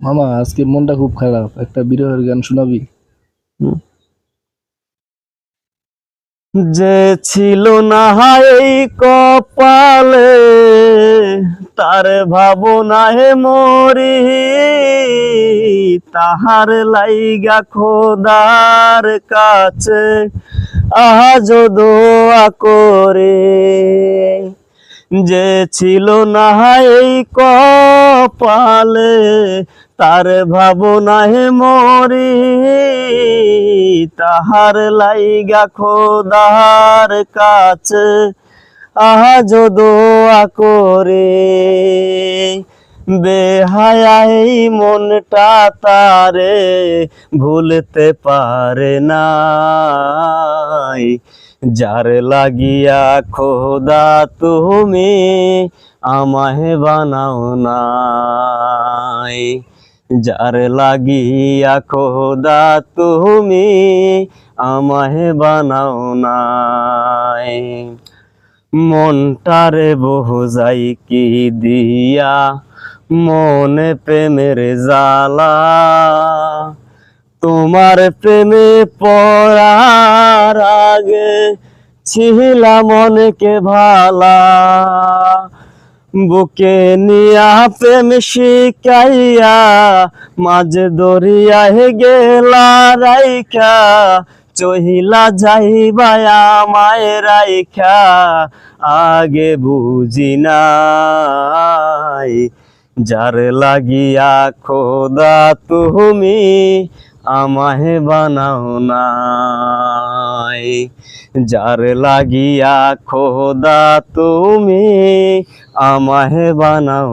মামা, আজকে মনটা খুব খারাপ। একটা বিরহের গান শোনাবি? যে ছিল না এই কপালে, তার ভাবনা হে মরি, তাহার লাইগা খোদার কাছে আজ দোয়া করে। যে ছিল না এই কপালে, তার ভাবনায় মরি, তাহার লাইগা খোদার কাছে আহা যদো করে। বেহায়াই মনটা তারে ভুলতে পারে নাই। যার লাগিয়া খোদা তুমি আমায় বানাও নাই। যার লাগিয়া খোদা তুমি আমায় বানাও নাই। মনটারে বহু যাই কি দিয়া মনে প্রেমের জালা তোমার প্রেমে পড়ার আগে ছিলাম অনেকে ভালা। বুকে নিয়া প্রেম শিকাইয়া, মাঝে দরিয়ায় গেলা রাইখা, চহিলা যাইবা আমায় রাইখা, আগে বুঝি নাই। যার লাগিয়া খোদা তুমি আমায় বানাও নাই। যার লাগিয়া খোদা তুমি আমায় বানাও